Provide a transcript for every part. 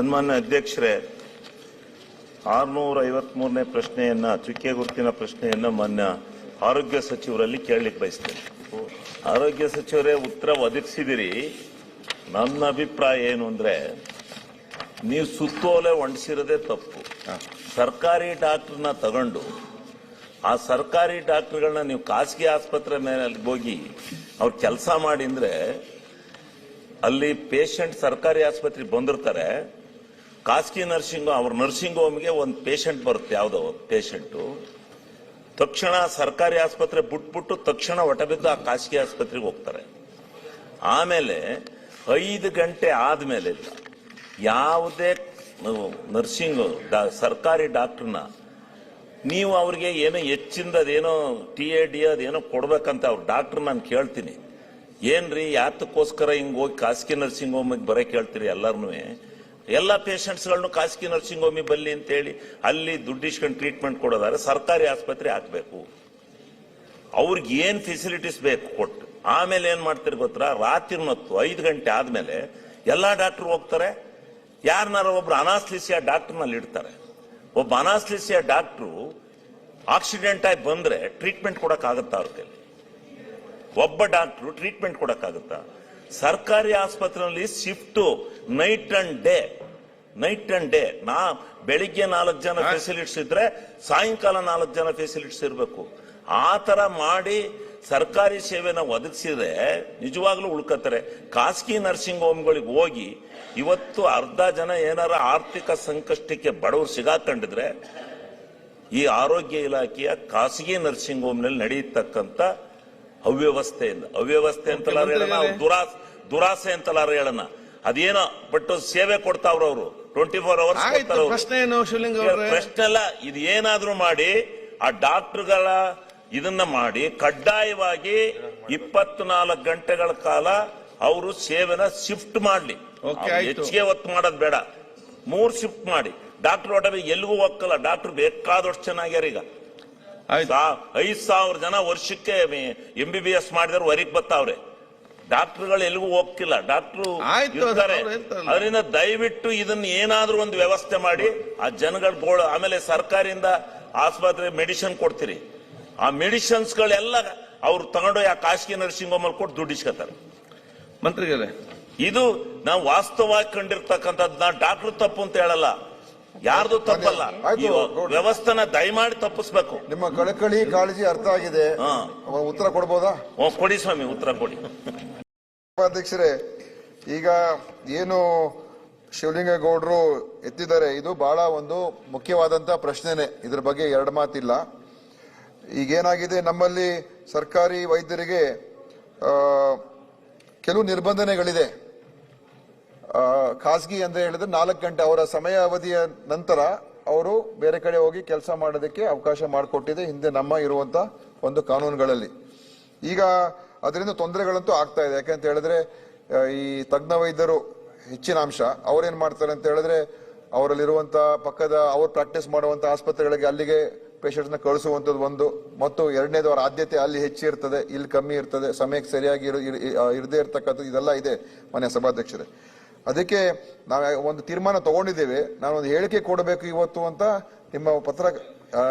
ಸನ್ಮಾನ್ಯ ಅಧ್ಯಕ್ಷರೇ ಆರ್ನೂರ ಐವತ್ಮೂರನೇ ಪ್ರಶ್ನೆಯನ್ನ ಚುಕ್ಕೆ ಗುರುತಿನ ಪ್ರಶ್ನೆಯನ್ನ ಮಾನ್ಯ ಆರೋಗ್ಯ ಸಚಿವರಲ್ಲಿ ಕೇಳಲಿಕ್ಕೆ ಬಯಸ್ತೇನೆ. ಆರೋಗ್ಯ ಸಚಿವರೇ ಉತ್ತರ ಒದಗಿಸಿದಿರಿ. ನನ್ನ ಅಭಿಪ್ರಾಯ ಏನು ಅಂದ್ರೆ ನೀವು ಸುತ್ತೋಲೆ ಹೊಂಡಿಸಿರೋದೇ ತಪ್ಪು. ಸರ್ಕಾರಿ ಡಾಕ್ಟರ್ನ ತಗೊಂಡು ಆ ಸರ್ಕಾರಿ ಡಾಕ್ಟರ್ಗಳನ್ನ ನೀವು ಖಾಸಗಿ ಆಸ್ಪತ್ರೆ ಮೇಲೆ ಅಲ್ಲಿ ಹೋಗಿ ಅವ್ರು ಕೆಲಸ ಮಾಡಿಂದ್ರೆ ಅಲ್ಲಿ ಪೇಷಂಟ್ ಸರ್ಕಾರಿ ಆಸ್ಪತ್ರೆಗೆ ಬಂದಿರ್ತಾರೆ ಖಾಸಗಿ ನರ್ಸಿಂಗ್, ಅವ್ರ ನರ್ಸಿಂಗ್ ಹೋಮ್ಗೆ ಒಂದು ಪೇಷಂಟ್ ಬರುತ್ತೆ, ಯಾವುದೋ ಪೇಷಂಟು ತಕ್ಷಣ ಸರ್ಕಾರಿ ಆಸ್ಪತ್ರೆ ಬಿಟ್ಬಿಟ್ಟು ತಕ್ಷಣ ಹೊಟ್ಟಬಿದ್ದು ಆ ಖಾಸಗಿ ಆಸ್ಪತ್ರೆಗೆ ಹೋಗ್ತಾರೆ. ಆಮೇಲೆ ಐದು ಗಂಟೆ ಆದ್ಮೇಲೆ ಯಾವುದೇ ನರ್ಸಿಂಗ್ ಸರ್ಕಾರಿ ಡಾಕ್ಟರ್ನ ನೀವು ಅವ್ರಿಗೆ ಏನೋ ಹೆಚ್ಚಿಂದ ಅದೇನೋ ಟಿ ಎ ಡಿ ಅದೇನೋ ಕೊಡ್ಬೇಕಂತ ಅವ್ರ ಡಾಕ್ಟರ್ ನಾನು ಕೇಳ್ತೀನಿ. ಏನ್ರಿ, ಯಾತಕ್ಕೋಸ್ಕರ ಹಿಂಗೆ ಹೋಗಿ ಖಾಸಗಿ ನರ್ಸಿಂಗ್ ಹೋಮಿಗೆ ಬರೋಕೆ ಕೇಳ್ತೀರಿ ಎಲ್ಲಾರ್ನು ಎಲ್ಲ ಪೇಷಂಟ್ಸ್ಗಳನ್ನು ಖಾಸಗಿ ನರ್ಸಿಂಗ್ ಹೋಮಿಗೆ ಬಲ್ಲಿ ಅಂತೇಳಿ ಅಲ್ಲಿ ದುಡ್ಡಿಸ್ಕೊಂಡು ಟ್ರೀಟ್ಮೆಂಟ್ ಕೊಡೋದಾದ್ರೆ ಸರ್ಕಾರಿ ಆಸ್ಪತ್ರೆ ಹಾಕಬೇಕು. ಅವ್ರಿಗೆ ಏನು ಫೆಸಿಲಿಟೀಸ್ ಬೇಕು ಕೊಟ್ಟು. ಆಮೇಲೆ ಏನು ಮಾಡ್ತಾರೆ ಗೊತ್ತಾ? ರಾತ್ರಿ ಹೊತ್ತು ಐದು ಗಂಟೆ ಆದಮೇಲೆ ಎಲ್ಲಾ ಡಾಕ್ಟರ್ ಹೋಗ್ತಾರೆ. ಯಾರನ್ನಾರ ಒಬ್ರು ಅನಾಸ್ಲಿಸಿಯ ಡಾಕ್ಟರ್ನಲ್ಲಿ ಇಡ್ತಾರೆ. ಒಬ್ಬ ಅನಾಸ್ಲಿಸಿಯ ಡಾಕ್ಟ್ರು ಆಕ್ಸಿಡೆಂಟ್ ಆಗಿ ಬಂದ್ರೆ ಟ್ರೀಟ್ಮೆಂಟ್ ಕೊಡೋಕ್ಕಾಗತ್ತಾ ಅವ್ರ ಕೈಲಿ? ಒಬ್ಬ ಡಾಕ್ಟ್ರು ಟ್ರೀಟ್ಮೆಂಟ್ ಕೊಡೋಕ್ಕಾಗತ್ತಾ? ಸರ್ಕಾರಿ ಆಸ್ಪತ್ರೆಯಲ್ಲಿ shift night and day night and day ನಾ ಬೆಳಿಗ್ಗೆ ನಾಲ್ಕು ಜನ ಫೆಸಿಲಿಟೀಸ್ ಇದ್ರೆ ಸಾಯಂಕಾಲ ನಾಲ್ಕು ಜನ ಫೆಸಿಲಿಟೀಸ್ ಇರಬೇಕು ಆ ತರ ಮಾಡಿ ಸರ್ಕಾರಿ ಸೇವೆನ ಒದಗಿಸಿದ್ರೆ ನಿಜವಾಗ್ಲೂ ಉಳ್ಕೋತಾರೆ. ಖಾಸಗಿ ನರ್ಸಿಂಗ್ ಹೋಮ್ಗಳಿಗೆ ಹೋಗಿ ಇವತ್ತು ಅರ್ಧ ಜನ ಏನಾರ ಆರ್ಥಿಕ ಸಂಕಷ್ಟಕ್ಕೆ ಬಡವರು ಸಿಗಾಕೊಂಡಿದ್ರೆ ಈ ಆರೋಗ್ಯ ಇಲಾಖೆಯ ಖಾಸಗಿ ನರ್ಸಿಂಗ್ ಹೋಮ್ನಲ್ಲಿ ನಡೆಯತಕ್ಕಂತ ಅವ್ಯವಸ್ಥೆಯಿಂದ ಅವ್ಯವಸ್ಥೆ ಅಂತಲಾರ ಹೇಳೋಣ? ದುರಾಸೆ ಅಂತಲಾರ ಹೇಳೋಣ? ಅದೇನೋ ಬಟ್ ಸೇವೆ ಕೊಡ್ತಾವ್ರ ಅವರು. ಟ್ವೆಂಟಿ ಫೋರ್ ಅವರ್ಸ್ ಆಯ್ತು ಪ್ರಶ್ನೆ ಏನು ಶಿವಲಿಂಗ ಅವ್ರೆ? ಪ್ರಶ್ನೆ ಅಲ್ಲ ಇದು ಏನಾದ್ರೂ ಮಾಡಿ ಆ ಡಾಕ್ಟರ್ಗಳ ಇದನ್ನ ಮಾಡಿ ಕಡ್ಡಾಯವಾಗಿ ಇಪ್ಪತ್ನಾಲ್ಕು ಗಂಟೆಗಳ ಕಾಲ ಅವರು ಸೇವೆನ ಶಿಫ್ಟ್ ಮಾಡ್ಲಿ. ಓಕೆ, ಆಯ್ತು. ಹೆಚ್ಚಿಗೆ ಹೊತ್ತು ಮಾಡೋದ್ ಬೇಡ. ಮೂರ್ ಶಿಫ್ಟ್ ಮಾಡಿ. ಡಾಕ್ಟರ್ ಒಟ್ಟ ಎಲ್ಲಿಗೂ ಹೋಗಲ್ಲ ಡಾಕ್ಟರ್ ಬೇಕಾದಷ್ಟು ಚೆನ್ನಾಗ್ಯಾರ ಈಗ. ಆಯ್ತು. ಸಾ- ಐದ್ ಸಾವಿರ ಜನ ವರ್ಷಕ್ಕೆ ಎಂ ಬಿ ಬಿ ಎಸ್ ಮಾಡಿದ್ರೆ ಹೊರಗೆ ಬರ್ತಾವ್ರೆ ಡಾಕ್ಟರ್ಗಳು ಎಲ್ಲಿಗೂ ಹೋಗ್ತಿಲ್ಲ. ಡಾಕ್ಟರ್ ಆಯ್ತು, ಅದು ಇರ್ತಾರೆ. ಅವ್ರು ಹೇಳ್ತಾರಲ್ಲ. ಅದರಿಂದ ದಯವಿಟ್ಟು ಇದನ್ನ ಏನಾದ್ರೂ ಒಂದು ವ್ಯವಸ್ಥೆ ಮಾಡಿ. ಆ ಜನಗಳ ಬೋಳ ಆಮೇಲೆ ಸರ್ಕಾರದಿಂದ ಆಸ್ಪತ್ರೆ ಮೆಡಿಸಿನ್ ಕೊಡ್ತೀರಿ. ಆ ಮೆಡಿಸಿನ್ಸ್ ಗಳೆಲ್ಲ ಅವ್ರು ತಗೊಂಡು ಆ ಖಾಸಗಿ ನರ್ಸಿಂಗ್ ಹೋಮ್ ಅಲ್ಲಿ ಕೊಟ್ಟು ದುಡ್ಡು ಇಸ್ಕೊತಾರೆ. ಮಂತ್ರಿಗಳೇ. ಇದು ನಾವು ವಾಸ್ತವವಾಗಿ ಕಂಡಿರ್ತಕ್ಕಂಥದ್ದು. ನಾ ಡಾಕ್ಟರ್ ತಪ್ಪು ಅಂತ ಹೇಳಲ್ಲ. ಯಾರ್ದು ತಪ್ಪಲ್ಲ. ಆಯ್ತು, ಈ ಗೌಡ್ರು. ವ್ಯವಸ್ಥೆನ ದಯಮಾಡಿ ತಪ್ಪಿಸ್ಬೇಕು. ನಿಮ್ಮ ಕಳಕಳಿ ಕಾಳಜಿ ಅರ್ಥ ಆಗಿದೆ. ಹಾ. ಉತ್ತರ ಕೊಡ್ಬೋದಾ? ಓ, ಕೊಡಿ ಸ್ವಾಮಿ ಉತ್ತರ ಕೊಡಿ. ಅಧ್ಯಕ್ಷರೇ ಈಗ ಏನು ಶಿವಲಿಂಗೇಗೌಡರು ಎತ್ತಿದ್ದಾರೆ, ಇದು ಬಹಳ ಒಂದು ಮುಖ್ಯವಾದಂತ ಪ್ರಶ್ನೆನೆ. ಇದ್ರ ಬಗ್ಗೆ ಎರಡು ಮಾತಿಲ್ಲ. ಈಗೇನಾಗಿದೆ, ನಮ್ಮಲ್ಲಿ ಸರ್ಕಾರಿ ವೈದ್ಯರಿಗೆ ಕೆಲವು ನಿರ್ಬಂಧನೆಗಳಿದೆ. ಖಾಸಗಿ ಅಂತ ಹೇಳಿದ್ರೆ ನಾಲ್ಕು ಗಂಟೆ, ಅವರ ಸಮಯ ಅವಧಿಯ ನಂತರ ಅವರು ಬೇರೆ ಕಡೆ ಹೋಗಿ ಕೆಲಸ ಮಾಡೋದಕ್ಕೆ ಅವಕಾಶ ಮಾಡಿಕೊಟ್ಟಿದೆ ಹಿಂದೆ ನಮ್ಮ ಇರುವಂತ ಒಂದು ಕಾನೂನುಗಳಲ್ಲಿ. ಈಗ ಅದರಿಂದ ತೊಂದರೆಗಳಂತೂ ಆಗ್ತಾ ಇದೆ. ಯಾಕಂತ ಹೇಳಿದ್ರೆ ಈ ತಜ್ಞ ವೈದ್ಯರು ಹೆಚ್ಚಿನ ಅಂಶ, ಅವ್ರೇನ್ ಮಾಡ್ತಾರೆ ಅಂತ ಹೇಳಿದ್ರೆ, ಅವರಲ್ಲಿರುವಂತ ಪಕ್ಕದ ಅವ್ರು ಪ್ರಾಕ್ಟೀಸ್ ಮಾಡುವಂತ ಆಸ್ಪತ್ರೆಗಳಿಗೆ ಅಲ್ಲಿಗೆ ಪೇಷಂಟ್ಸ್ ಕಳಿಸುವಂಥದ್ದು ಒಂದು. ಮತ್ತು ಎರಡನೇದು ಅವರ ಆದ್ಯತೆ ಅಲ್ಲಿ ಹೆಚ್ಚು ಇರ್ತದೆ, ಇಲ್ಲಿ ಕಮ್ಮಿ ಇರ್ತದೆ, ಸಮಯಕ್ಕೆ ಸರಿಯಾಗಿ ಇರು- ಇರ್- ಇರ್- ಇರದೇ ಇರತಕ್ಕಂಥದ್ದು ಇದೆಲ್ಲ ಇದೆ ಮನೆ ಸಭಾಧ್ಯಕ್ಷರೇ. ಅದಕ್ಕೆ ನಾವು ಒಂದು ತೀರ್ಮಾನ ತಗೊಂಡಿದ್ದೇವೆ. ನಾನು ಒಂದು ಹೇಳಿಕೆ ಕೊಡಬೇಕು ಇವತ್ತು ಅಂತ ನಿಮ್ಮ ಪತ್ರ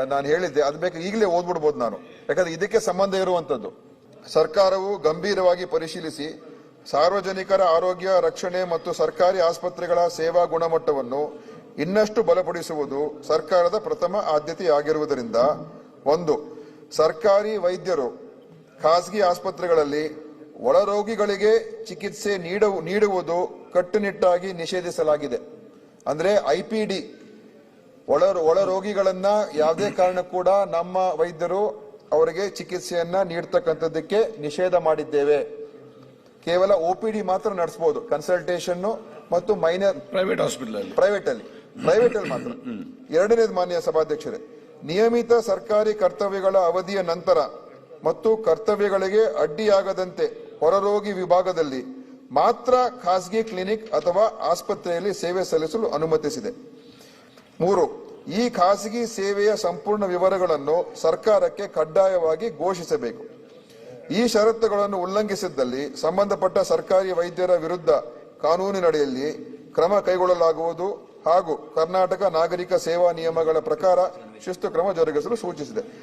ನಾನು ಹೇಳಿದ್ದೆ. ಅದು ಬೇಕು ಈಗಲೇ ಓದ್ಬಿಡ್ಬೋದು ನಾನು. ಯಾಕಂದ್ರೆ ಇದಕ್ಕೆ ಸಂಬಂಧ ಇರುವಂತದ್ದು ಸರ್ಕಾರವು ಗಂಭೀರವಾಗಿ ಪರಿಶೀಲಿಸಿ ಸಾರ್ವಜನಿಕರ ಆರೋಗ್ಯ ರಕ್ಷಣೆ ಮತ್ತು ಸರ್ಕಾರಿ ಆಸ್ಪತ್ರೆಗಳ ಸೇವಾ ಗುಣಮಟ್ಟವನ್ನು ಇನ್ನಷ್ಟು ಬಲಪಡಿಸುವುದು ಸರ್ಕಾರದ ಪ್ರಥಮ ಆದ್ಯತೆಯಾಗಿರುವುದರಿಂದ, ಒಂದು, ಸರ್ಕಾರಿ ವೈದ್ಯರು ಖಾಸಗಿ ಆಸ್ಪತ್ರೆಗಳಲ್ಲಿ ಒಳರೋಗಿಗಳಿಗೆ ಚಿಕಿತ್ಸೆ ನೀಡು- ನೀಡುವುದು ಕಟ್ಟುನಿಟ್ಟಾಗಿ ನಿಷೇಧಿಸಲಾಗಿದೆ. ಅಂದರೆ ಐಪಿಡಿ ಒಳ ಒಳ ರೋಗಿಗಳನ್ನ ಯಾವುದೇ ಕಾರಣ ಕೂಡ ನಮ್ಮ ವೈದ್ಯರು ಅವರಿಗೆ ಚಿಕಿತ್ಸೆಯನ್ನ ನೀಡ್ತಕ್ಕಂಥದ್ದಕ್ಕೆ ನಿಷೇಧ ಮಾಡಿದ್ದೇವೆ. ಕೇವಲ ಒಪಿಡಿ ಮಾತ್ರ ನಡೆಸಬಹುದು ಕನ್ಸಲ್ಟೇಷನ್ ಮತ್ತು ಮೈನರ್ ಪ್ರೈವೇಟ್ ಹಾಸ್ಪಿಟಲ್ ಪ್ರೈವೇಟ್ ಅಲ್ಲಿ. ಪ್ರೈವೇಟ್ ಅಲ್ಲಿ ಮಾತ್ರ. ಎರಡನೇದು ಮಾನ್ಯ ಸಭಾಧ್ಯಕ್ಷರೇ ನಿಯಮಿತ ಸರ್ಕಾರಿ ಕರ್ತವ್ಯಗಳ ಅವಧಿಯ ನಂತರ ಮತ್ತು ಕರ್ತವ್ಯಗಳಿಗೆ ಅಡ್ಡಿಯಾಗದಂತೆ ಹೊರರೋಗಿ ವಿಭಾಗದಲ್ಲಿ ಮಾತ್ರ ಖಾಸಗಿ ಕ್ಲಿನಿಕ್ ಅಥವಾ ಆಸ್ಪತ್ರೆಯಲ್ಲಿ ಸೇವೆ ಸಲ್ಲಿಸಲು ಅನುಮತಿಸಿದೆ. ಮೂರು ಈ ಖಾಸಗಿ ಸೇವೆಯ ಸಂಪೂರ್ಣ ವಿವರಗಳನ್ನು ಸರ್ಕಾರಕ್ಕೆ ಕಡ್ಡಾಯವಾಗಿ ಘೋಷಿಸಬೇಕು. ಈ ಷರತ್ತುಗಳನ್ನು ಉಲ್ಲಂಘಿಸಿದ್ದಲ್ಲಿ ಸಂಬಂಧಪಟ್ಟ ಸರ್ಕಾರಿ ವೈದ್ಯರ ವಿರುದ್ಧ ಕಾನೂನಿನಡಿಯಲ್ಲಿ ಕ್ರಮ ಕೈಗೊಳ್ಳಲಾಗುವುದು ಹಾಗೂ ಕರ್ನಾಟಕ ನಾಗರಿಕ ಸೇವಾ ನಿಯಮಗಳ ಪ್ರಕಾರ ಶಿಸ್ತು ಕ್ರಮ ಜರುಗಿಸಲು ಸೂಚಿಸಿದೆ.